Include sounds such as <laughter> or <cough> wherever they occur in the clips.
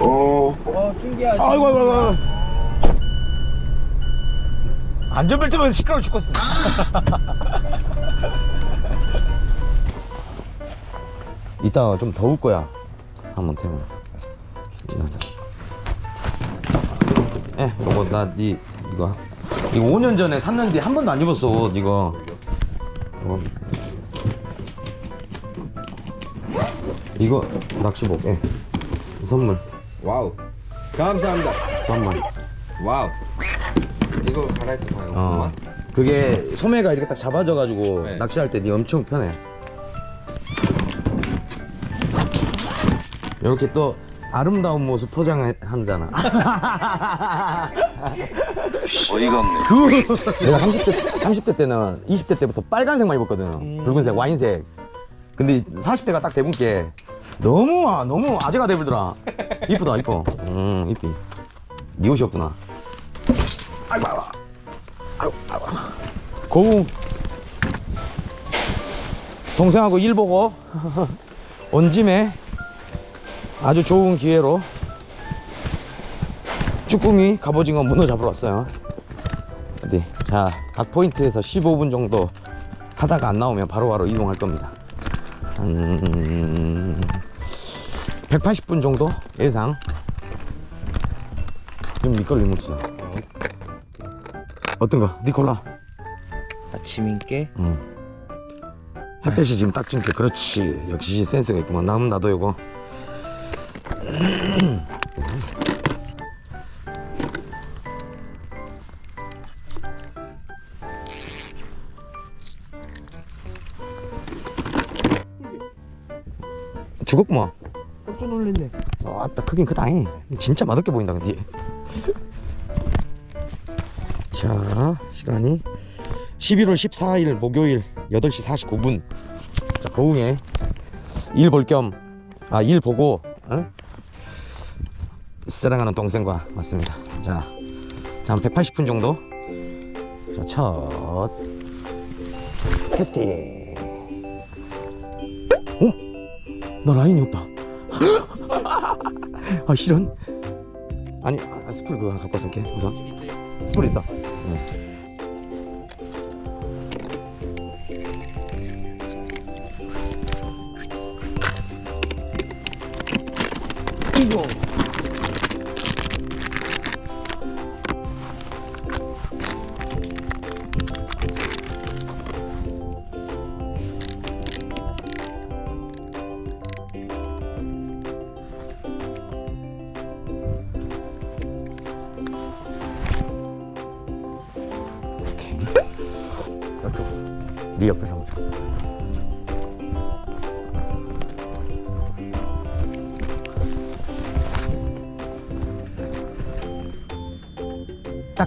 어, 어, 준기야. 아이고 아이고 아이고 안전벨트 만 시끄러워 죽겠어. <laughs> 이따가 좀 더울 거야. 한번 태워. 예 요거 나니 이거. 이거 5년 전에 샀는데 한 번도 안 입었어 옷 이거 이거 이거 낚시복 예. 선물 와우. 감사합니다. 선물 와우. 이거 갈아입고 가요. 어. 그게 소매가 이렇게 딱 잡아져가지고 네. 낚시할 때 니 엄청 편해. 이렇게 또 아름다운 모습 포장한잖아. <laughs> 어이가 없네. 그 내가 30대 30대 때는 20대 때부터 빨간색만 입었거든. 붉은색 와인색. 근데 40대가 딱게 너무 아, 너무 아재가 돼버더라. 이쁘다 이뻐. 음 이쁘. 네 옷이었구나. 아이고 아이고 아이고. 고웅 동생하고 일 보고 <laughs> 온 짐에 아주 좋은 기회로 쭈꾸미 갑오징어 문어 잡으러 왔어요. 어디? 자, 각 포인트에서 15분 정도 하다가 안 나오면 바로바로 이동할 겁니다. 한 180분 정도 예상. 좀 밑걸림 묻히자. 어떤 거? 니 골라. 아침 인게. 응. 햇볕이 지금 딱 찍게. 그렇지. 역시 센스가 있구만. 남은 나도 이거. 죽었구만. 깜짝 놀랐네. 아, 딱 크긴 크다 잉. 진짜 맛없게 보인다, 근데. 자, 시간이 11월 14일 목요일 8시 49분. 자, 고흥에 일 볼 겸, 아, 일 보고, 어? 사랑하는 동생과 왔습니다. 자, 자, 한 180분 정도. 자, 첫 캐스팅. 어? 나 라인이 없다. 아 실은? 아니 아, 스프를 그거 하나 갖고 왔을게 우선 스프를 있어 응.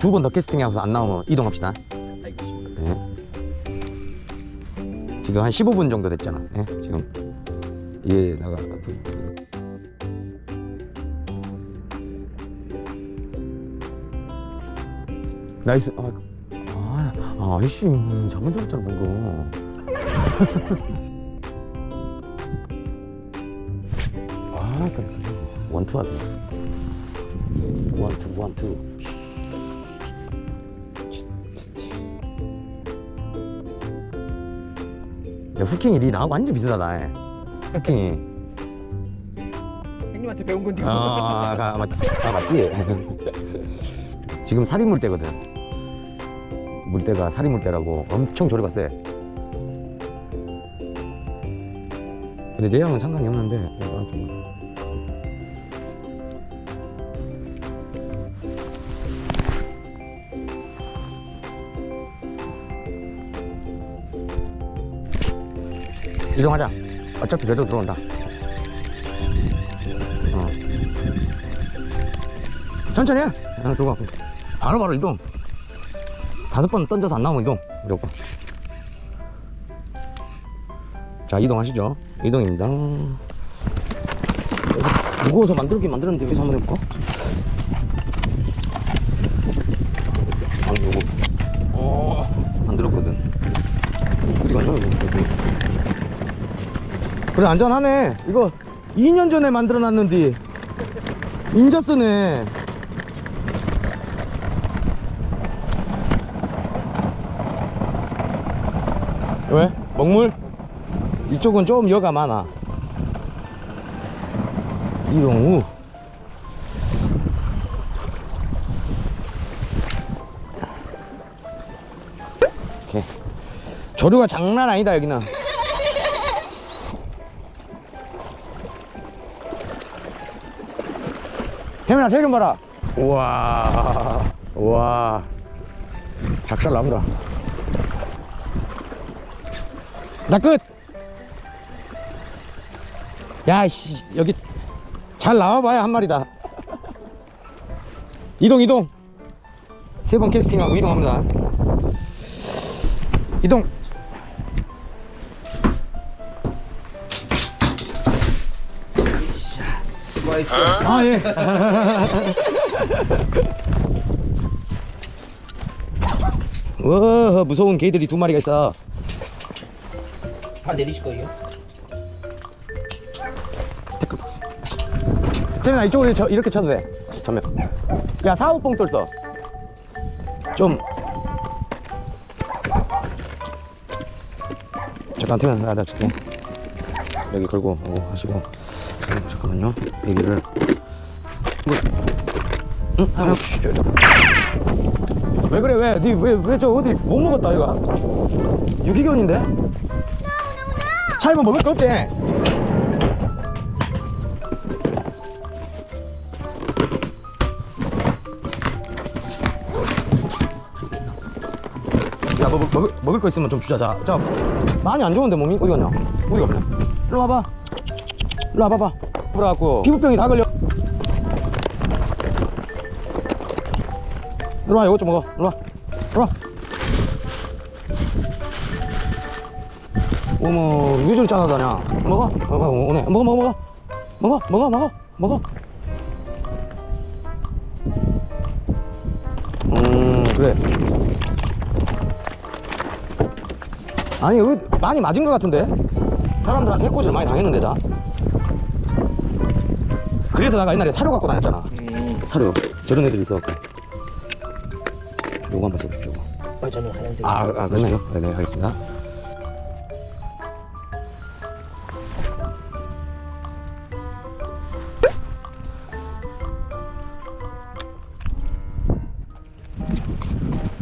두 번 더 캐스팅하고서 안 나오면 이동합시다. 알겠습니다. 예. 지금 한 15분 정도 됐잖아. 예, 지금. 얘나가 나이스. 아, 아, 아 아이씨 잡은 줄 알았잖아 방금. <laughs> 아 원투 하네 원투 원투 야 후킹이 니 나하고 완전 비슷하다 예. 후킹이 형님한테 배운 건데. 아, 아, 아, 맞, 아 맞지 <laughs> 지금 살인 물때거든 물때가 살인 물때라고 엄청 조류가 세 근데 내 양은 상관이 없는데 이동하자 어차피 배도 들어온다 어. 천천히 해. 어, 들어가. 바로 바로 이동. 다섯 번 던져서 안 나오면 이동. 무조건. 자, 이동하시죠. 이동입니다. 무거워서 만들긴 만들었는데 여기서 한번 해볼까? 그래, 안전하네. 이거 2년 전에 만들어 놨는데. 인자 쓰네. 왜? 먹물? 이쪽은 좀 여가 많아. 이동 후. 오케이. 조류가 장난 아니다, 여기는. 쟤좀 봐라. 우와. 우와. 작살 나무라. 나 끝! 야, 씨, 여기 잘 나와봐야 한 마리다. <laughs> 이동, 이동. 세 번 캐스팅하고 이동합니다. 이동. 수고했어. 아, 예. <laughs> 와, 무서운 개들이 두 마리가 있어. 다 내리실 거예요? 댓글 박스. 태민아 이쪽으로 저, 이렇게 쳐도 돼. 전면. 야 사우뽕 뚫어. 좀. 잠깐 태민아 나나 줄게. 여기 걸고 오, 하시고. 음, 잠깐만요. 여기를. 뭐. 응? 아, 저. 왜 그래 왜? 니왜왜 저 어디 못 먹었다 이거? 유기견인데? 차이면 먹을 거 없지? 야, 뭐, 먹을, 먹을 거 있으면 좀 주자. 자, 자, 많이 안 좋은데 몸이 어디 갔냐? 어디 갔냐? 일로 와봐. 일로 와봐봐. 그래갖고 피부병이 다 걸려. 일로 와, 이것 좀 먹어. 일로 와. 일로 와. 어머, 왜 저리 짜다냐? 먹어? 먹어, 오네. 먹어, 먹어, 먹어. 먹어, 먹어, 먹어, 먹어. 음, 그래. 아니 많이 맞은 것 같은데 사람들한테 해코지를 많이 당했는데 자 그래서 내가 옛날에 사료 갖고 다녔잖아. 음. 사료. 저런 애들이 있어갖고. 요거 한번 써주시고 어, 저는 하얀색. 아, 아 그러나요? 네네 하겠습니다.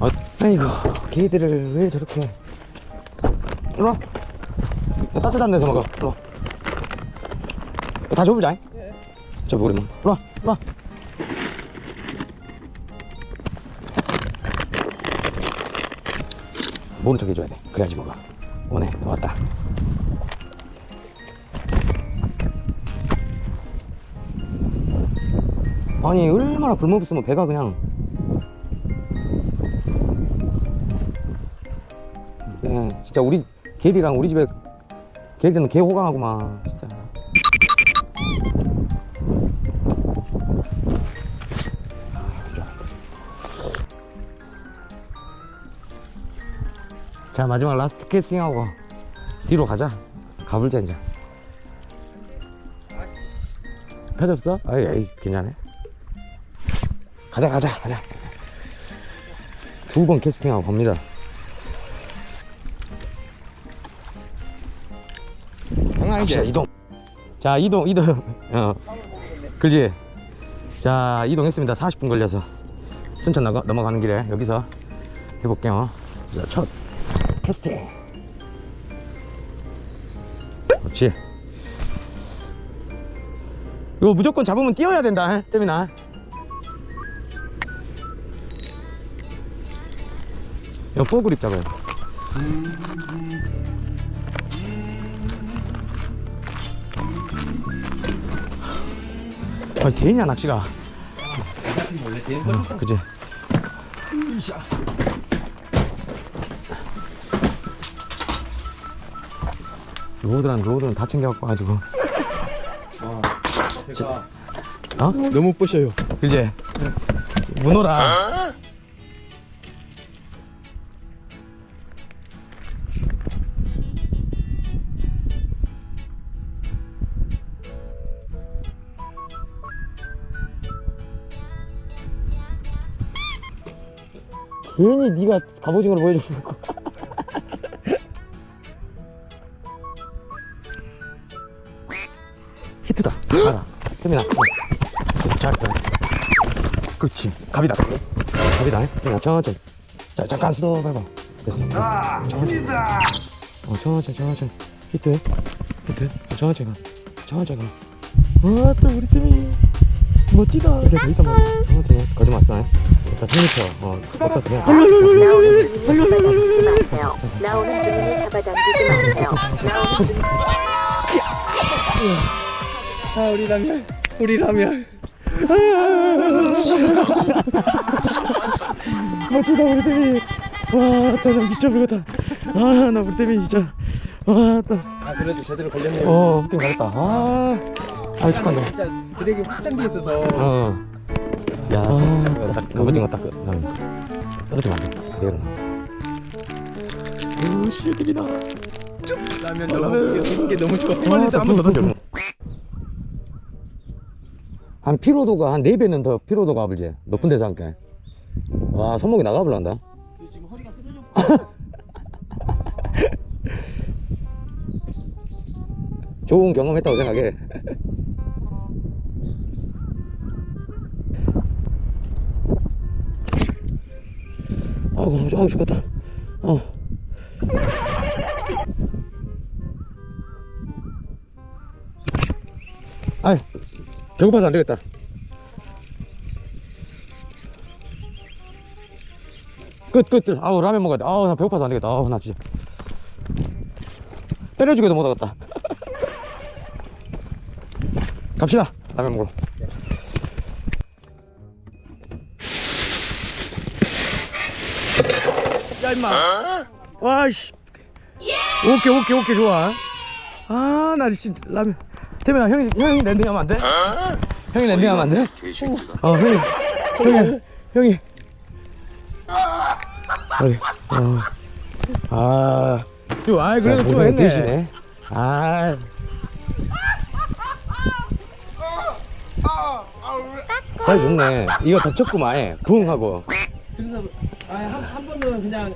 아, 아이고 걔들을 왜 저렇게. 일로 와. 따뜻한 데서 먹어. 일로 와. 다 줘보자 저 모르면 일로 와 일로 와. 모른 척 해줘야 돼. 그래야지 먹어 오네 왔다. 아니 얼마나 굶어붙으면 배가 그냥. 네, 진짜 우리 개리랑 우리 집에 개리는 개 호강하구만 진짜 자 마지막 라스트 캐스팅하고 뒤로 가자. 가불자 이제. 없어? 아이, 아이 괜찮아. 가자 가자 가자. 두 번 캐스팅하고 갑니다. 장난 아니지? 이동. 자 이동 이동. 어. 그지? 자 이동했습니다. 40분 걸려서. 순천 넘어, 넘어가는 길에 여기서 해볼게요. 자, 첫 캐스팅. 그렇지. 이거 무조건 잡으면 뛰어야 된다 태민아. 이거 포그립 잡아요 아 되냐 낚시가. 원래 된 어, 그지 로드랑 로드는 다 챙겨갖고 가지고 어? 제가 어? 너무 뿌셔요. 그제 문호라 어? 괜히 네가 갑오징어를 보여줬고 히트다. 가라. 태민아. 잘했어. 그렇지. 갑이다. 갑이다. 태민아 천천히. 자 잠깐 스톱 해봐. 됐어. 자, 갑니다. 어, 천천히, 천천히. 히트. 히트. 어, 천천히 가. 천천히 가. 와, 또 우리 팀이 멋지다. 이렇게 돼 있단 말이야. 천천히. 거짓 맞어. 자, 3m. 어, 바꿔서 그냥. 나오는 주문을 잡아당기지 마세요. 나오는 주문을 잡아당기지 마세요. 나오는 주문 아 우리 라면 우리 라면 멋지다, 우리 팀이. 와, 나 미쳐버렸다. 아, 나 우리 팀이 진짜. 와, 나. 아 그래도 제대로 걸렸네요 어, 웃긴 잘했다. 아, 아, 축하한다. 진짜 드랙이 확장돼 있어서 어. 야, 딱 갑오징어 딱 그, 나 떨어지면 안 돼. 내려놔. 오, 시들이다. 라면 너무 이게 너무 좋아 빨리 한번 더 던져. 한 피로도가 한 4배는 더 피로도가 아버지 높은 데서 함께. 와 손목이 나가버란다. 지금 허리가 끊어져 좋은 경험했다고 생각해. <laughs> 아이고 아이고 죽겠다. 어. 아이 배고파서 안 되겠다 끝, 끝, 끝. 아우, 라면 먹어야 돼. 아우, 나 배고파서 안 되겠다. 아우, 나 진짜. 때려주기도 못하겠다. <laughs> 갑시다. 라면 먹으러. 야, 임마. 와이씨. 오케이, 오케이, 오케이, 좋아. 아, 나 진짜 라면. 태민아, 형이, 형이 랜딩하면 안 돼? 형이 랜딩하면 안 돼? 어, 형이, 형이, 형이. 어이, 어. 아, 또, 아, 그래도 또 했네. 대신에. 아. 사이 좋네. 이거 덮쳤구만, 해. 붕 하고. 그래서 아한 한 번은 그냥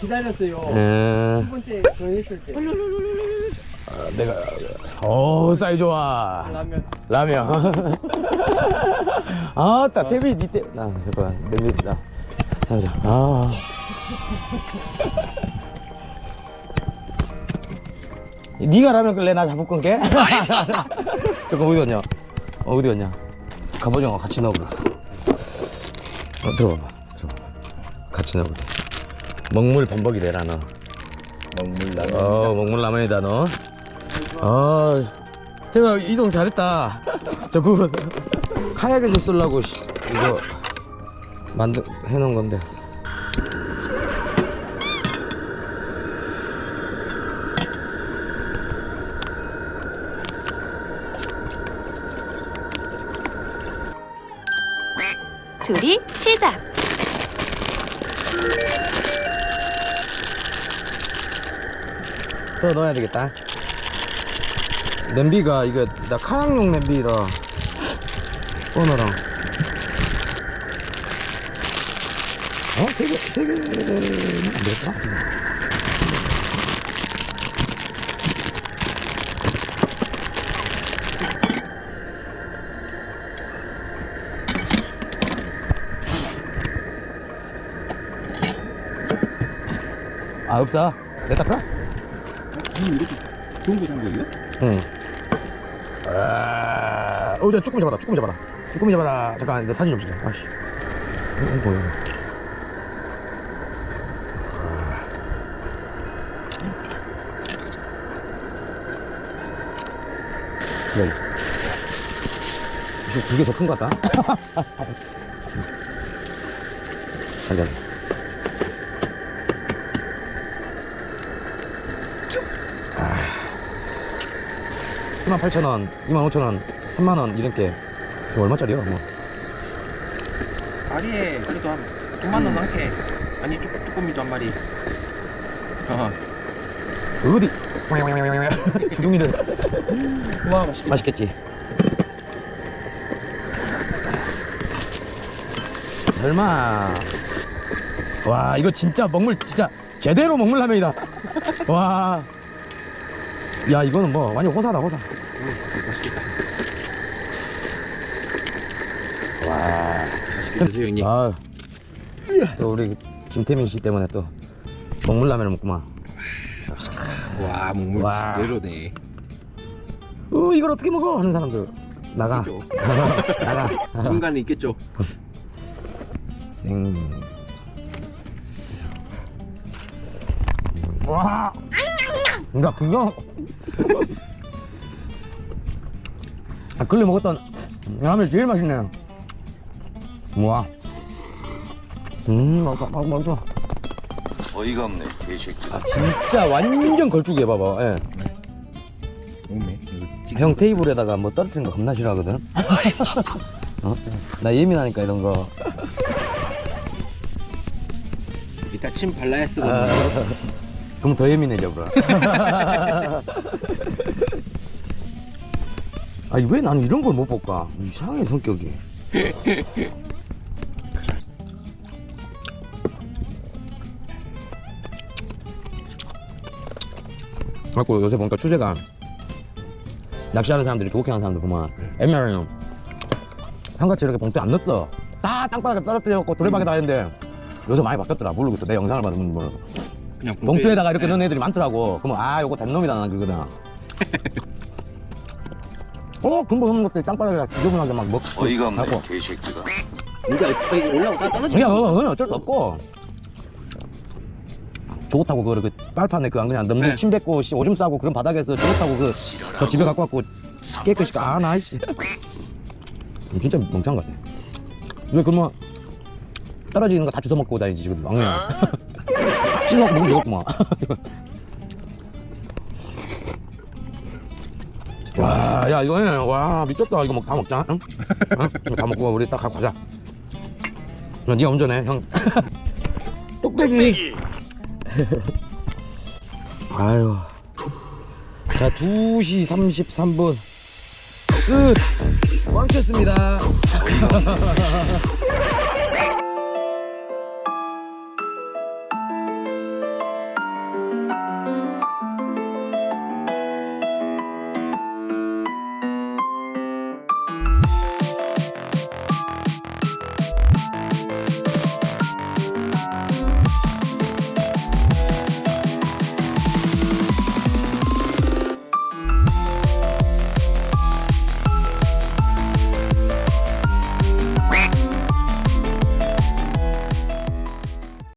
기다렸어요 음, 두 번째 그거 했을 때 내가, 오, 사이 좋아. 라면 라면. <laughs> 아따, 태비, 니 때, 나, 잠깐, 냄새 있다. 가자. 아. 니가 라면 끌래? 나 잡을 건게? 잠깐, 어디 갔냐? 어, 어디 갔냐? 갑오징어 같이 넣어보자. 어, 들어봐봐. 들어봐봐. 같이 넣어보자. 먹물 범벅이 되라, 너. 먹물 라면 어, 먹물 라면이다, 너. 아, 태가 이동 잘했다. 저 그거 카약에서 쓰려고 씨, 이거 만들 해놓은 건데. 조리 시작. 더 넣어야 되겠다. 냄비가 이거 나 카약용 냄비라 오너랑. 어? 세 개, 세 개는 안 되겠다. 아, 없어. 내가 닦아? 좋은 거산 거예요? 응. 아, 어, 저 쭈꾸미 잡아라, 쭈꾸미 잡아라. 쭈꾸미 잡아라. 잠깐, 내 사진 좀 찍자. 아씨. 이거 뭐야? 아. 네. 두개 더 큰 것 같다. <laughs> 잘 잡아. 28,000원, 25,000원, 3만 원 이렇게 이거 얼마짜리야? 뭐. 마리에 그래도 한 9만 원 넘게 아니 쭈, 쭈꾸미도 한 마리 어. 어디? 두둥이들 와 맛있겠다 맛있겠지? 설마 와 이거 진짜 먹물 진짜 제대로 먹물 라면이다 와 야 이거는 뭐 완전 호사다 호사 음, 맛있겠다. 와 형님. 아, 또 우리 김태민 씨 때문에 또 먹물 라면을 먹구만 와 먹물 와. 제대로네. 어 이걸 어떻게 먹어 하는 사람들 나가 있죠. <laughs> 나가 <laughs> 공간에 있겠죠. 생. 와. 그러니까 그거. <laughs> 아 근래 먹었던 라면 제일 맛있네. 와. 음, 맛있다, 맛있다, 맛있다. 어이가 없네 개새끼가 진짜 완전 걸쭉해 봐봐. 예. 형 테이블에다가 뭐 떨어뜨리는 거 겁나 싫어하거든. 어? 나 예민하니까 이런 거. 이따 침 발라야 쓰거든요. 아, 그럼 더 예민해져, bro. <laughs> 아니, 왜 나는 이런 걸 못 볼까? 이상해, 성격이. 그래갖고 요새 보니까 추세가 낚시하는 사람들이 조업하는 사람들 보면 옛날에는 한같이 이렇게 봉투에 안 넣었어. 다 땅바닥에 떨어뜨려갖고 도래박에 다 했는데 요새 많이 바뀌었더라. 모르겠어. 내 영상을 받으면 모르 그냥 봉투에다가 이렇게 네. 넣은 애들이 많더라고. 그러면 아 요거 된놈이다 난 그러거든 <laughs> 어 근본 없는 것들 땅바닥에 지저분하게 막 먹고 어이가 없네. 개새끼가. 이제 올라오다 떨어져. 그냥 어, 그건 어쩔 수 없고 좋다고 그렇게 빨판에 그 안 그냥 넘는 네. 침 뱉고 씨, 오줌 싸고 그런 바닥에서 좋다고 그저 집에 갖고 왔고 깨끗이 까나 씨 진짜 멍청한 것 같아 왜 그러면 떨어지는 거 다 주워 먹고 다니지 지금 왕이야 찔러서 먹으면 되겠구만 와, 야, 이거는, 와, 미쳤다. 이거 먹, 다 먹자. 응? 응? 이거 다 먹고, 우리 딱 갖고 가자. 야, 니가 운전해, 형. 똑배기. <laughs> 아유. 자, 2시 33분. 끝. 꽝쳤습니다. <laughs>